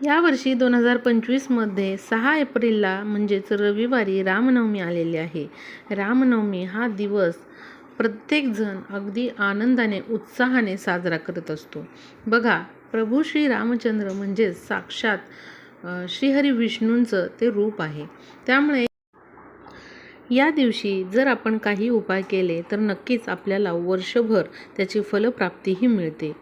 यावर्षी दोन हजार पंचवीसमध्ये सहा एप्रिलला म्हणजेच रविवारी रामनवमी आलेली आहे. रामनवमी हा दिवस प्रत्येकजण अगदी आनंदाने उत्साहाने साजरा करत असतो. बघा प्रभू श्री रामचंद्र म्हणजेच साक्षात श्रीहरी विष्णूंचं ते रूप आहे. त्यामुळे या दिवशी जर आपण काही उपाय केले तर नक्कीच आपल्याला वर्षभर त्याची फलप्राप्तीही मिळते.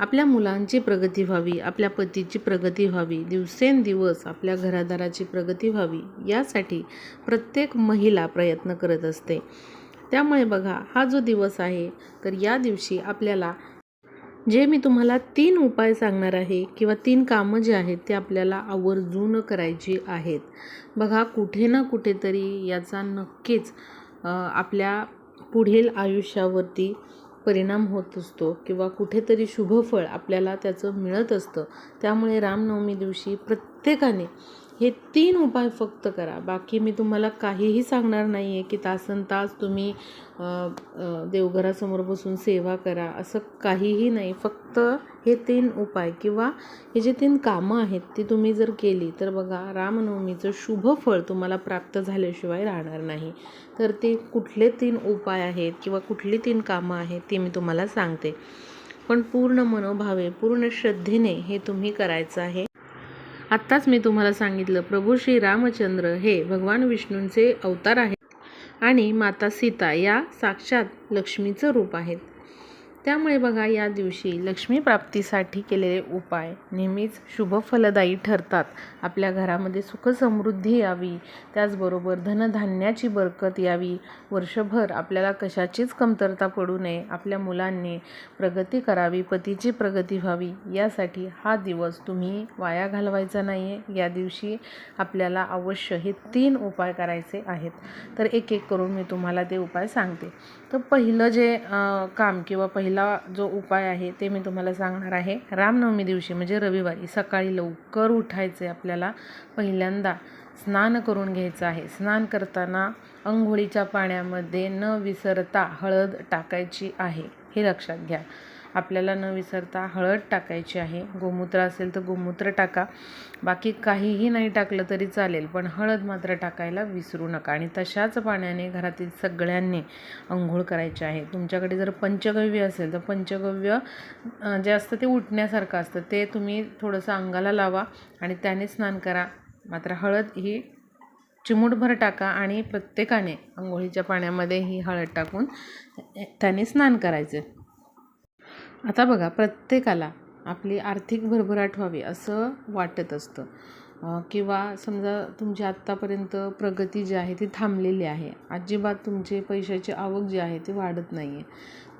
आपल्या मुलांची प्रगती व्हावी आपल्या पतीची प्रगती व्हावी दिवसेंदिवस आपल्या घरादाराची प्रगती व्हावी यासाठी प्रत्येक महिला प्रयत्न करत असते. त्यामुळे बघा हा जो दिवस आहे तर या दिवशी आपल्याला जे मी तुम्हाला तीन उपाय सांगणार आहे किंवा तीन कामं जे आहेत ते आपल्याला आवर्जून करायची आहेत. बघा कुठे ना कुठेतरी याचा नक्कीच आपल्या पुढील आयुष्यावरती परिणाम होत असतो किंवा कुठेतरी शुभफळ आपल्याला त्याचं मिळत असतं. त्यामुळे रामनवमी दिवशी प्रत्येकाने हे तीन उपाय फक्त करा. बाकी मी तुम्हाला काहीही सांगणार नाही आहे की तासन तास तुम्ही देवघरासमोर बसून सेवा करा असं काहीही नाही. फक्त हे तीन उपाय किंवा हे जे तीन कामं आहेत ती तुम्ही जर केली तर बघा रामनवमीचं शुभ फळ तुम्हाला प्राप्त झाल्याशिवाय राहणार नाही. तर ते कुठले तीन उपाय आहेत किंवा कुठली तीन कामं आहेत ती मी तुम्हाला सांगते. पण पूर्ण मनोभावे पूर्ण श्रद्धेने हे तुम्ही करायचं आहे. आत्ताच मी तुम्हाला सांगितलं प्रभू श्री रामचंद्र हे भगवान विष्णूंचे अवतार आहेत आणि माता सीता या साक्षात लक्ष्मीचं रूप आहेत. त्यामुळे बघा या दिवशी लक्ष्मी प्राप्तीसाठी केलेले उपाय नेहमीच शुभ फलदायी ठरतात. आपल्या घरामध्ये सुखसमृद्धी यावी त्याचबरोबर धनधान्याची बरकत यावी. वर्षभर आपल्याला कशाचीच कमतरता पडू नये. आपल्या मुलांनी प्रगती करावी पतीची प्रगती व्हावी. यासाठी हा दिवस तुम्ही वाया घालवायचा नाही आहे या दिवशी आपल्याला अवश्य हे तीन उपाय करायचे आहेत. तर एक एक करून मी तुम्हाला ते उपाय सांगते. तर पहिलं जे काम किंवा पहिला जो उपाय आहे ते मी तुम्हाला सांगणार आहे. रामनवमी दिवशी म्हणजे रविवारी सकाळी लवकर उठायचे आपल्याला. पहिल्यांदा स्नान करून घ्यायचं आहे. स्नान करताना अंघोळीच्या पाण्यामध्ये न विसरता हळद टाकायची आहे. हे लक्षात घ्या. आपल्याला न विसरता हळद टाकायची आहे. गोमूत्र असेल तर गोमूत्र टाका. बाकी काहीही नाही टाकलं तरी चालेल पण हळद मात्र टाकायला विसरू नका. आणि तशाच पाण्याने घरातील सगळ्यांनी अंघोळ करायची आहे. तुमच्याकडे जर पंचगव्य असेल तर पंचगव्य जे असतं ते उठण्यासारखं असतं. ते तुम्ही थोडंसं अंगाला लावा आणि त्याने स्नान करा. मात्र हळद ही चिमूटभर टाका आणि प्रत्येकाने अंघोळीच्या पाण्यामध्ये ही हळद टाकून त्याने स्नान करायचं. आता बघा प्रत्येकाला आपली आर्थिक भरभराट व्हावी असं वाटत असतं. किंवा समजा तुमची आत्तापर्यंत प्रगती जी आहे ती थांबलेली आहे. अजिबात तुमचे पैशाची आवक जी आहे ती वाढत नाही आहे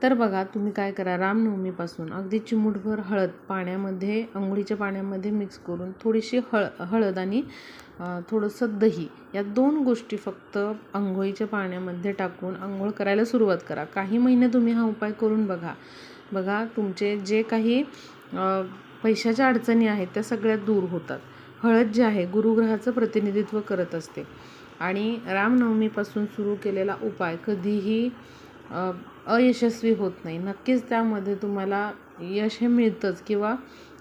तर बघा तुम्ही काय करा रामनवमीपासून अगदी चिमूटभर हळद पाण्यामध्ये अंघोळीच्या पाण्यामध्ये मिक्स करून थोडीशी हळ हळद आणि थोडंसं दही या दोन गोष्टी फक्त आंघोळीच्या पाण्यामध्ये टाकून आंघोळ करायला सुरुवात करा. काही महिने तुम्ही हा उपाय करून बघा. बघा तुमचे जे काही पैशाच्या अडचणी आहेत त्या सगळ्या दूर होतात. हळद जे आहे गुरुग्रहाचं प्रतिनिधित्व करत असते. आणि रामनवमीपासून सुरू केलेला उपाय कधीही अयशस्वी होत नाही. नक्कीच त्यामध्ये तुम्हाला यश हे मिळतंच किंवा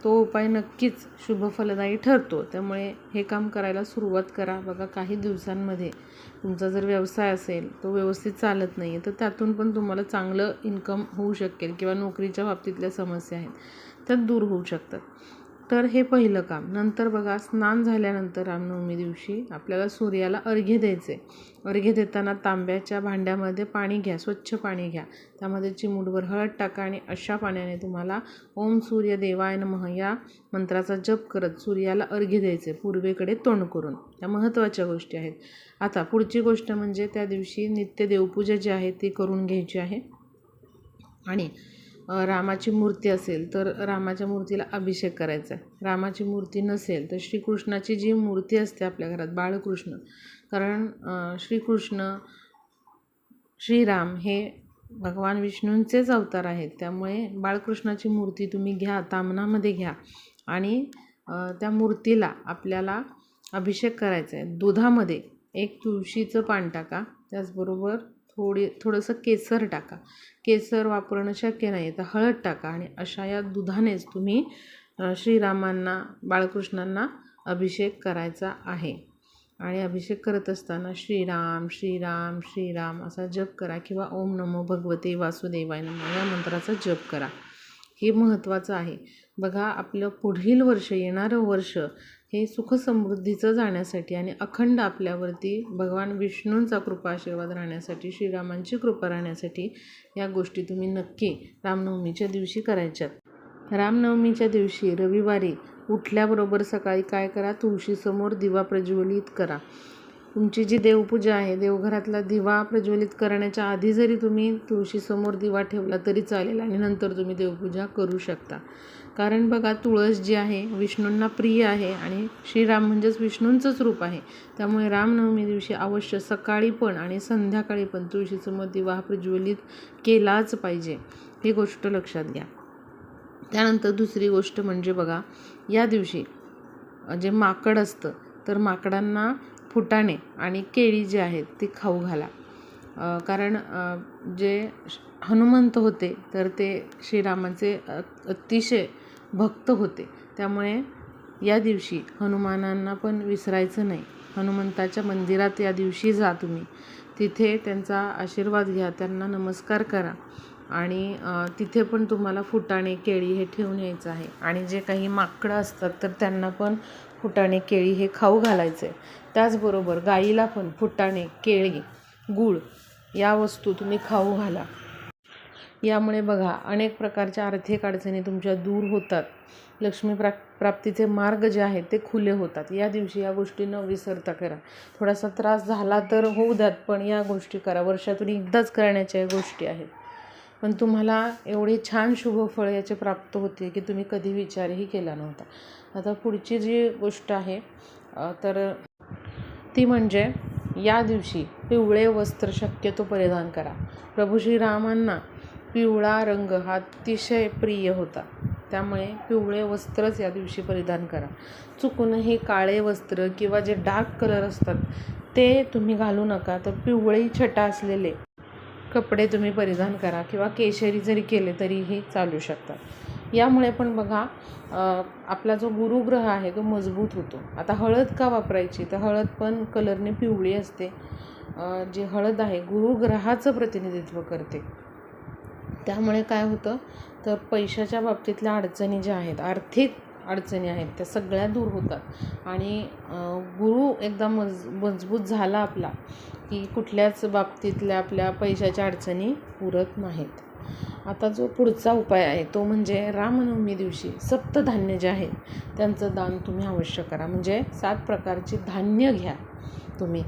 तो उपाय नक्कीच शुभफलदायी ठरतो. त्यामुळे हे काम करायला सुरुवात करा. बघा काही दिवसांमध्ये तुमचा जर व्यवसाय असेल तो व्यवस्थित चालत नाही आहे तर त्यातून पण तुम्हाला चांगलं इन्कम होऊ शकेल किंवा नोकरीच्या बाबतीतल्या समस्या आहेत त्या दूर होऊ शकतात. तर हे पहिलं काम. नंतर बघा स्नान झाल्यानंतर रामनवमी दिवशी आपल्याला सूर्याला अर्घ्य द्यायचे अर्घ्य देताना तांब्याच्या भांड्यामध्ये पाणी घ्या स्वच्छ पाणी घ्या. त्यामध्ये चिमूटभर हळद टाका आणि अशा पाण्याने तुम्हाला ओम सूर्य देवाय नमः या मंत्राचा जप करत सूर्याला अर्घ्य द्यायचे पूर्वेकडे तोंड करून. या महत्त्वाच्या गोष्टी आहेत. आता पुढची गोष्ट म्हणजे त्या दिवशी नित्य देवपूजा जी आहे ती करून घ्यायची आहे. आणि रामाची मूर्ती असेल तर रामाच्या मूर्तीला अभिषेक करायचा आहे. रामाची मूर्ती नसेल तर श्रीकृष्णाची जी मूर्ती असते आपल्या घरात बाळकृष्ण. कारण श्रीकृष्ण श्रीराम हे भगवान विष्णूंचेच अवतार आहेत. त्यामुळे बाळकृष्णाची मूर्ती तुम्ही घ्या तामणामध्ये घ्या. आणि त्या मूर्तीला आपल्याला अभिषेक करायचा आहे. दुधामध्ये एक तुळशीचं पान टाका त्याचबरोबर थोडी थोडंसं केसर टाका. केसर वापरणं शक्य नाही तर हळद टाका आणि अशा या दुधानेच तुम्ही श्रीरामांना बाळकृष्णांना अभिषेक करायचा आहे. आणि अभिषेक करत असताना श्रीराम श्रीराम श्रीराम असा जप करा किंवा ओम नमो भगवते वासुदेवाय नमो या मंत्राचा जप करा. हे महत्त्वाचं आहे. बघा आपलं पुढील वर्ष येणारं वर्ष हे सुखसमृद्धीचं जाण्यासाठी आणि अखंड आपल्यावरती भगवान विष्णूंचा कृपा आशीर्वाद राहण्यासाठी श्रीरामांची कृपा राहण्यासाठी या गोष्टी तुम्ही नक्की रामनवमीच्या दिवशी करायच्यात. रामनवमीच्या दिवशी रविवारी उठल्याबरोबर सकाळी काय करा? तुळशीसमोर दिवा प्रज्वलित करा. तुमची जी देवपूजा आहे देवघरातला दिवा प्रज्वलित करण्याच्या आधी जरी तुम्ही तुळशीसमोर दिवा ठेवला तरी चालेल आणि नंतर तुम्ही देवपूजा करू शकता. कारण बघा तुळस जी आहे विष्णूंना प्रिय आहे आणि श्रीराम म्हणजेच विष्णूंचंच रूप आहे. त्यामुळे रामनवमी दिवशी अवश्य सकाळी पण आणि संध्याकाळी पण तुळशीसमोर दिवा हा प्रज्वलित केलाच पाहिजे. ही गोष्ट लक्षात घ्या. त्यानंतर दुसरी गोष्ट म्हणजे बघा या दिवशी जे माकड असतं तर माकडांना फुटाणे आणि केळी जी आहेत ती खाऊ घाला. कारण जे हनुमंत होते तर ते श्रीरामाचे अ- अतिशय भक्त होते. त्यामुळे या दिवशी हनुमानांना पण विसरायचं नाही. हनुमंताच्या मंदिरात या दिवशी जा तुम्ही. तिथे त्यांचा आशीर्वाद घ्या त्यांना नमस्कार करा आणि तिथे पण तुम्हाला फुटाणे केळी हे ठेवून यायचं आहे. आणि जे काही माकडं असतात तर त्यांना पण फुटाणे केळी हे खाऊ घालायचं. आहे त्याचबरोबर गाईला पण फुटाणे केळी गूळ या वस्तू तुम्ही खाऊ घाला. यामुळे बघा अनेक प्रकारच्या आर्थिक अडचणी तुमच्या दूर होतात. लक्ष्मी प्रा प्राप्तीचे मार्ग जे आहेत ते खुले होतात. या दिवशी या गोष्टी न विसरता करा. थोडासा त्रास झाला तर होऊ द्यात पण या गोष्टी करा. वर्षातून एकदाच करण्याच्या या गोष्टी आहेत. पण तुम्हाला एवढी छान शुभफळ याचे प्राप्त होते की तुम्ही कधी विचारही केला नव्हता. आता पुढची जी गोष्ट आहे तर ती म्हणजे या दिवशी पिवळे वस्त्र शक्यतो परिधान करा. प्रभू श्रीरामांना पिवळा रंग हा अतिशय प्रिय होता. त्यामुळे पिवळे वस्त्रच या दिवशी परिधान करा. चुकून हे काळे वस्त्र किंवा जे डार्क कलर असतात ते तुम्ही घालू नका. तर पिवळी छटा असलेले कपडे तुम्ही परिधान करा किंवा केशरी जरी केले तरीही चालू शकतात. यामुळे पण बघा आपला जो गुरुग्रह आहे तो मजबूत होतो. आता हळद का वापरायची? तर हळद पण कलरने पिवळी असते. जी हळद आहे गुरुग्रहाचं प्रतिनिधित्व करते. त्यामुळे काय होतं? तर पैशाच्या बाबतीतल्या अडचणी ज्या आहेत आर्थिक अडचणी आहेत त्या सगळ्या दूर होतात. आणि गुरु एकदा मज मजबूत झाला आपला की कुठल्याच बाबतीतल्या आपल्या पैशाच्या अडचणी उरत नाहीत. आता जो पुढचा उपाय आहे तो म्हणजे रामनवमी दिवशी सप्तधान्य जे आहे त्यांचं दान तुम्ही अवश्य करा. म्हणजे सात प्रकारची धान्य घ्या तुम्ही.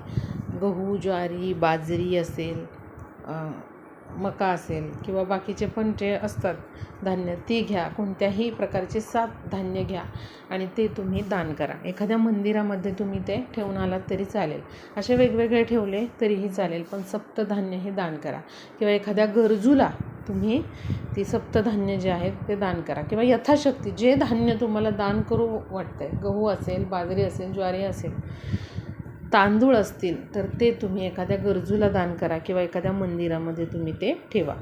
गहू ज्वारी बाजरी असेल मका असेल किंवा बाकीचे पण जे असतात धान्य ती घ्या. कोणत्याही प्रकारचे सात धान्य घ्या आणि ते तुम्ही दान करा. एखाद्या मंदिरामध्ये तुम्ही ते ठेवून आलात तरी चालेल. असे वेगवेगळे ठेवले तरीही चालेल पण सप्तधान्य हे दान करा. किंवा एखाद्या गरजूला तुम्ही ती सप्तधान्य जे आहेत ते दान करा. किंवा यथाशक्ती जे धान्य तुम्हाला दान करू वाटतंय गहू असेल बाजरी असेल ज्वारी असेल तांदूळ असतील तर ते तुम्ही एखाद्या गरजूला दान करा किंवा एखाद्या मंदिरामध्ये तुम्ही ते ठेवा.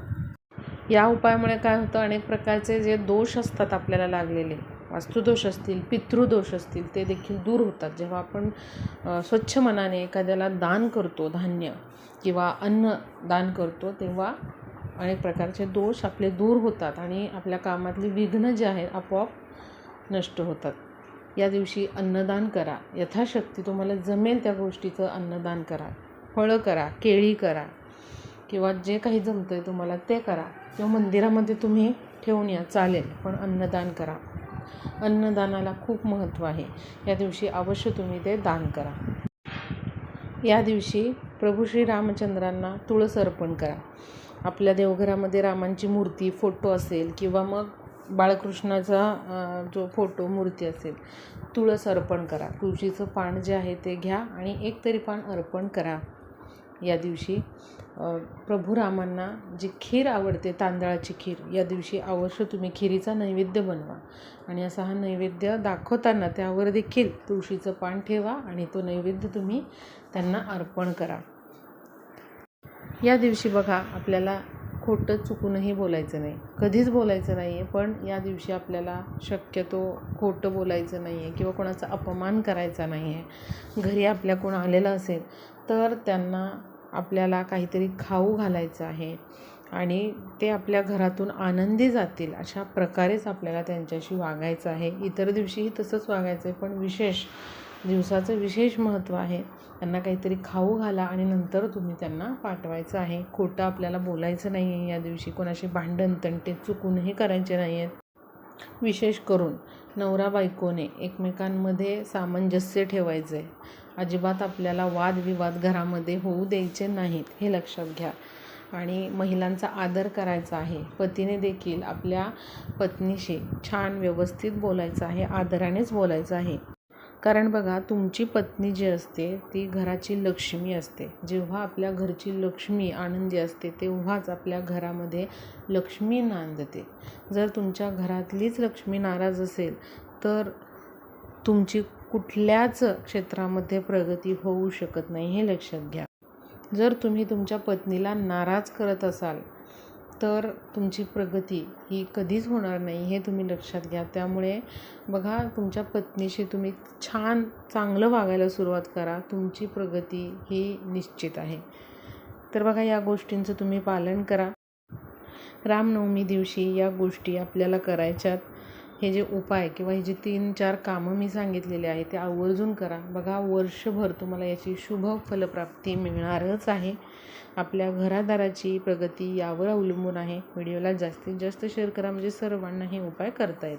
या उपायामुळे काय होतं अनेक प्रकारचे जे दोष असतात आपल्याला लागलेले वास्तुदोष असतील पितृदोष असतील ते देखील दूर होतात. जेव्हा आपण स्वच्छ मनाने एखाद्याला दान करतो धान्य किंवा अन्न दान करतो तेव्हा अनेक प्रकारचे दोष आपले दूर होतात आणि आपल्या कामातली विघ्न जे आहेत आपोआप नष्ट होतात. या दिवशी अन्नदान करा. यथाशक्ती तुम्हाला जमेल त्या गोष्टीचं अन्नदान करा. फळं करा केळी करा किंवा जे काही जमतं आहे तुम्हाला ते करा. किंवा मंदिरामध्ये तुम्ही ठेवून या चालेल पण अन्नदान करा. अन्नदानाला खूप महत्त्व आहे. या दिवशी अवश्य तुम्ही ते दान करा. या दिवशी प्रभू श्री रामचंद्रांना तुळस अर्पण करा. आपल्या देवघरामध्ये रामांची मूर्ती फोटो असेल किंवा मग बाळकृष्णाचा जो फोटो मूर्ती असेल तुळस अर्पण करा. तुळशीचं पान जे आहे ते घ्या आणि एक तरी पान अर्पण करा. या दिवशी प्रभू रामांना जी खीर आवडते तांदळाची खीर या दिवशी अवश्य तुम्ही खिरीचा नैवेद्य बनवा. आणि असा हा नैवेद्य दाखवताना त्यावर देखील तुळशीचं पान ठेवा आणि तो नैवेद्य तुम्ही त्यांना अर्पण करा. या दिवशी बघा आपल्याला खोटं चुकूनही बोलायचं नाही. कधीच बोलायचं नाही आहे पण या दिवशी आपल्याला शक्यतो खोटं बोलायचं नाही आहे किंवा कोणाचा अपमान करायचा नाही आहे घरी आपल्या कोण आलेलं असेल तर त्यांना आपल्याला काहीतरी खाऊ घालायचं आहे आणि ते आपल्या घरातून आनंदी जातील अशा प्रकारेच आपल्याला त्यांच्याशी वागायचं आहे. इतर दिवशीही तसंच वागायचं आहे पण विशेष दिवसाचं विशेष महत्त्व आहे. त्यांना काहीतरी खाऊ घाला आणि नंतर तुम्ही त्यांना पाठवायचं आहे. खोटं आपल्याला बोलायचं नाही आहे या दिवशी. कोणाशी भांडण तंटे चुकूनही करायचे नाही आहेत विशेष करून नवरा बायकोने एकमेकांमध्ये सामंजस्य ठेवायचं आहे अजिबात आपल्याला वादविवाद घरामध्ये होऊ द्यायचे नाहीत हे लक्षात घ्या. आणि महिलांचा आदर करायचा आहे. पतीने देखील आपल्या पत्नीशी छान व्यवस्थित बोलायचं आहे आदरानेच बोलायचं आहे. कारण बघा तुमची पत्नी जी असते ती घराची लक्ष्मी असते. जेव्हा आपल्या घरची लक्ष्मी आनंदी असते तेव्हाच आपल्या घरामध्ये लक्ष्मी नांदते. जर तुमच्या घरातलीच लक्ष्मी नाराज असेल तर तुमची कुठल्याच क्षेत्रामध्ये प्रगती होऊ शकत नाही हे लक्षात घ्या. जर तुम्ही तुमच्या पत्नीला नाराज करत असाल तर तुमची प्रगती ही कधीच होणार नाही हे तुम्ही लक्षात घ्या. त्यामुळे बघा तुमच्या पत्नीशी तुम्ही छान चांगलं वागायला सुरुवात करा. तुमची प्रगती ही निश्चित आहे. तर बघा या गोष्टींचं तुम्ही पालन करा. रामनवमी दिवशी या गोष्टी आपल्याला करायच्यात. हे जे उपाय किंवा हे जे तीन चार कामं मी सांगितलेले आहे ते आवर्जून करा. बघा वर्षभर तुम्हाला याची शुभ फलप्राप्ती मिळणारच आहे. आपल्या घरादाराची प्रगती यावर अवलंबून आहे. व्हिडिओला जास्तीत जास्त शेअर करा. म्हणजे सर्वांना हे उपाय करता येतील